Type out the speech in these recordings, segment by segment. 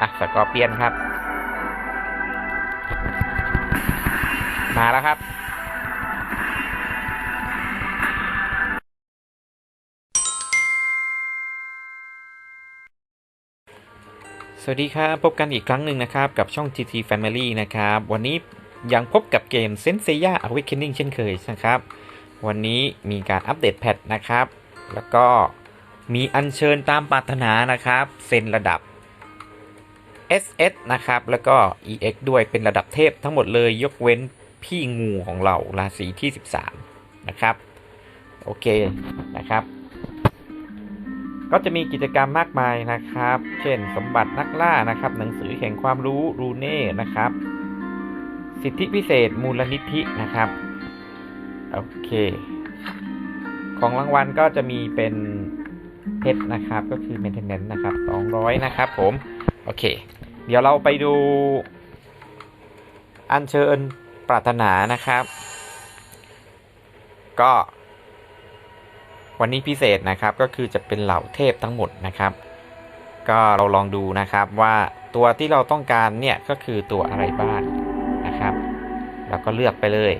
อะสกอร์เปียนครับ มาแล้วครับสวัสดีครับ พบกันอีกครั้งหนึ่งนะครับ กับช่อง GT Family นะครับ วันนี้ยังพบกับเกม s e n s e i y a Awakening เช่นเคยนะครับ วันนี้มีการอัปเดตแพทนะครับ แล้วก็มีอัญเชิญตามปรารถนานะครับ เซนระดับ SS นะครับ แล้วก็ EX ด้วยเป็นระดับเทพทั้งหมดเลยยกเว้นพี่งูของเราราศีที่ 13 นะครับ โอเคนะครับ ก็จะมีกิจกรรมมากมายนะครับ เช่นสมบัตินักล่านะครับ หนังสือแห่งความรู้รูเน่นะครับ สิทธิพิเศษมูลนิธินะครับ โอเค ของรางวัลก็จะมีเป็นเพชรนะครับ ก็คือ maintenance นะครับ 200 นะครับผม โอเค เดี๋ยวเราไปดู อัญเชิญปรารถนานะครับ ก็วันนี้พิเศษนะครับก็คือจะเป็นเหล่าเทพทั้งหมดนะครับ ก็เราลองดูนะครับว่าตัวที่เราต้องการเนี่ยก็คือตัวอะไรบ้างนะครับเราก็เลือกไปเลย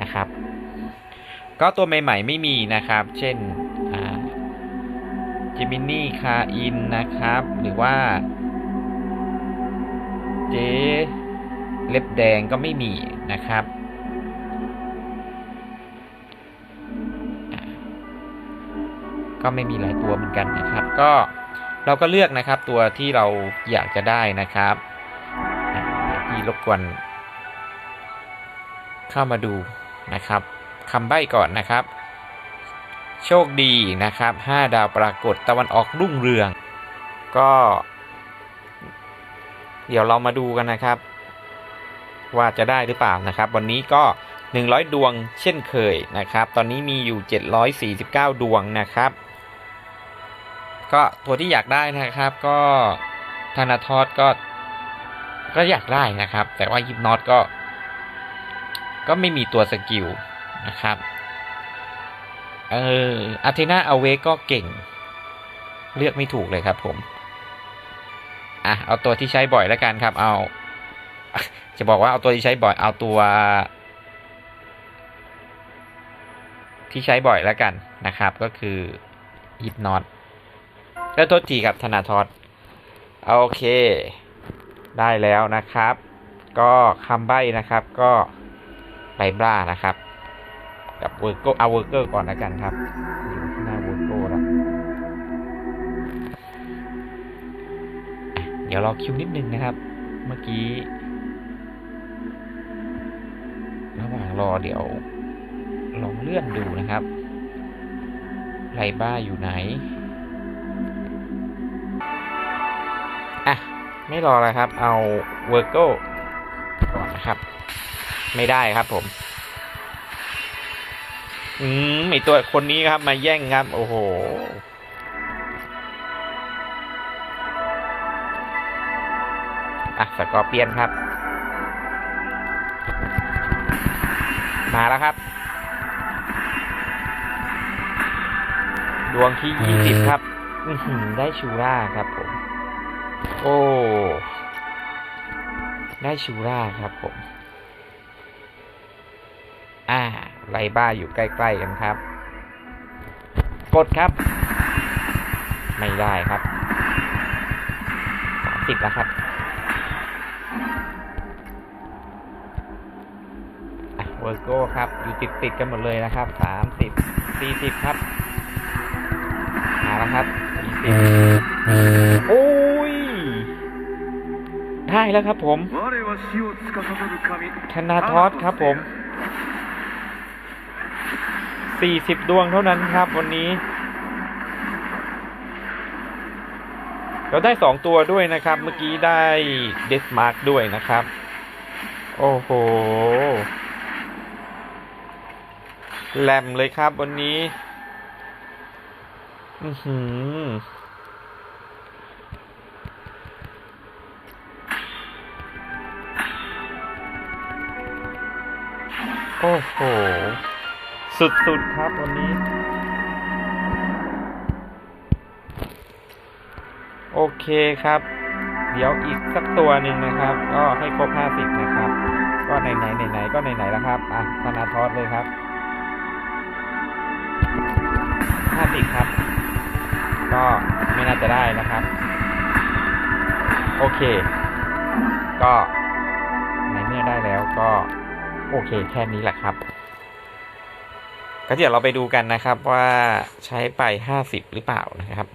นะครับ ก็ตัวใหม่ๆไม่มีนะครับ เช่นจิมินี่คาอินนะครับ หรือว่า เจเล็บแดงก็ไม่มีนะครับ ก็ไม่มีหลายตัวเหมือนกันนะครับ ก็เราก็เลือกนะครับตัวที่เราอยากจะได้นะครับพี่รบกวนเข้ามาดูนะครับคำใบ้ก่อนนะครับ โชคดีนะครับ 5 ดาวปรากฏตะวันออกรุ่งเรือง ก็ เดี๋ยวเรามาดูกันนะครับ ว่าจะได้หรือเปล่านะครับ วันนี้ก็ 100 ดวงเช่นเคยนะครับ ตอนนี้มีอยู่ 749 ดวงนะครับ ก็ตัวที่อยากได้นะครับก็ธนาทอสก็ก็อยากได้นะครับ แต่ว่ายิปนอตก็ ก็ไม่มีตัวสกิลนะครับเอออาเทนาเอาเวก็เก่ง เลือกไม่ถูกเลยครับผม อะเอาตัวที่ใช้บ่อยแล้วกันครับ เอา จะบอกว่าเอาตัวที่ใช้บ่อย เอาตัว ที่ใช้บ่อยแล้วกันนะครับ ก็คือฮิปนอตก็โทษทีครับธนาทอสโอเค ได้แล้วนะครับ ก็คำใบ้นะครับก็ไลบรานะครับกับเวอร์โกเอาเวอร์เกอร์ก่อนแล้วกันครับ ดี๋ยวรอคิวนิดนึงนะครับ เมื่อกี้ระหว่างรอเดี๋ยวลองเลื่อนดูนะครับไลบ้าอยู่ไหน อะ ไม่รอแล้วครับ เอาเวอร์โกก่อนนะครับ ไม่ได้ครับผม อืมไอตัวคนนี้ครับมาแย่งครับ โอ้โห อะสกอร์เปียนครับ มาแล้วครับ ดวงที่ยี่สิบครับอือหือได้ชูร่าครับผม โอ้ ได้ชูร่าครับผม อ่าไรบ้าอยู่ใกล้ ๆ กันครับ กดครับ ไม่ได้ครับสามสิบแล้วครับ ร์โก้ครับ อยู่ติดติดกันหมดเลยนะครับสามสิบสี่สิบครับหาแล้วครับสี่สิบโอ้ย ได้แล้วครับผมธนาทอสครับผมสี่สิบดวงเท่านั้นครับวันนี้ เราได้สองตัวด้วยนะครับ เมื่อกี้ได้เดสมาร์กด้วยนะครับ โอ้โห แหลมเลยครับวันนี้ อือหือ โอ้โห สุดๆครับวันนี้ โอเคครับ เดี๋ยวอีกสักตัวหนึ่งนะครับ ก็ให้ครบห้าสิบนะครับ ก็ไหนไหนไหนไหนๆก็ไหนไหนๆแล้วครับ อะธนาทอสเลยครับ ห้าสิบครับ ก็ไม่น่าจะได้นะครับ โอเค ก็ในเมื่อได้แล้วก็โอเคแค่นี้แหละครับ ก็เดี๋ยวเราไปดูกันนะครับว่าใช้ไปห้าสิบหรือเปล่านะครับ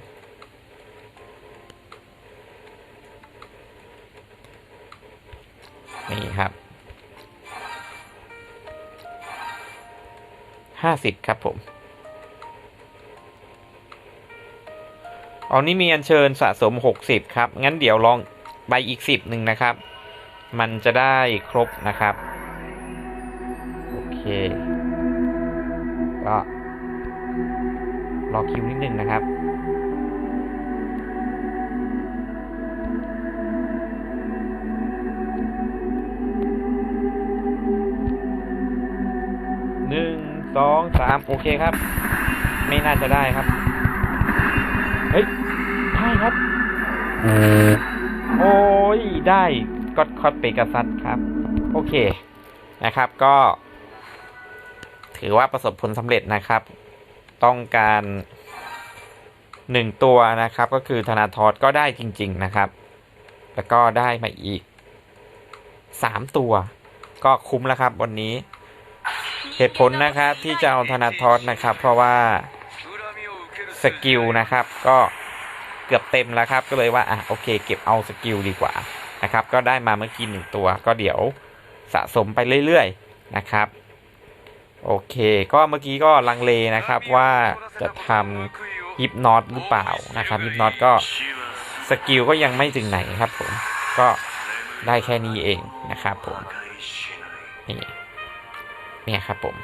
นี่ครับห้าสิบครับผม อ๋อนี่มีอัญเชิญสะสมหกสิบครับ งั้นเดี๋ยวลองใบอีกสิบหนึ่งนะครับ มันจะได้ครบนะครับ โอเค ก็รอคิวนิดนึงนะครับหนึ่งสองสามโอเคครับ ไม่น่าจะได้ครับ ครับ โอ้ย ได้ก็คอดเปกาซัสครับ โอเคนะครับก็ ถือว่าประสบผลสำเร็จนะครับ ต้องการหนึ่งตัวนะครับ ก็คือธนาทอดก็ได้จริง ๆนะครับ แล้วก็ได้มาอีกสามตัว ก็คุ้มแล้วครับวันนี้ เหตุผลนะครับที่จะเอาธนาทอสนะครับ เพราะว่าสกิลนะครับก็ เกือบเต็มแล้วครับ ก็เลยว่าอะโอเค เก็บเอาสกิลดีกว่านะครับ ก็ได้มาเมื่อกี้หนึ่งตัว ก็เดี๋ยวสะสมไปเรื่อยๆนะครับโอเค ก็เมื่อกี้ก็ลังเลนะครับว่าจะทำฮิปนอตหรือเปล่านะครับฮิปนอตก็สกิลก็ยังไม่ถึงไหนครับผมก็ได้แค่นี้เองนะครับผมนี่เนี่ยครับผม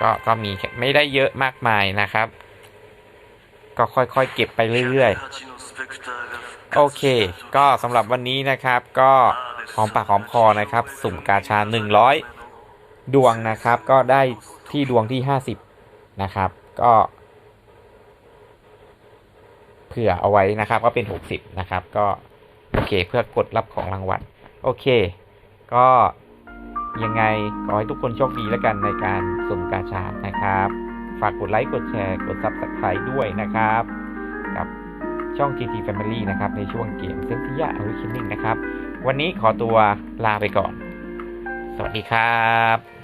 ก็ก็มีแค่ไม่ได้เยอะมากมายนะครับ ก็ค่อยๆเก็บไปเรื่อยๆ โอเค ก็สำหรับวันนี้นะครับ ก็หอมปากหอมคอนะครับ สุ่มกาชา 100 ดวงนะครับ ก็ได้ที่ดวงที่ 50 นะครับ ก็เผื่อเอาไว้นะครับ ก็เป็น 60 นะครับ ก็โอเค เพื่อกดรับของรางวัลโอเค ก็ยังไงขอให้ทุกคนโชคดีแล้วกันในการสุ่มกาชานะครับ ฝากกดไลค์ กดแชร์ กด Subscribe ด้วยนะครับ กับ ช่อง GT Family นะครับ ในช่วงเกมเซนซิยาอวิคินนิ่งนะครับ วันนี้ขอตัวลาไปก่อน สวัสดีครับ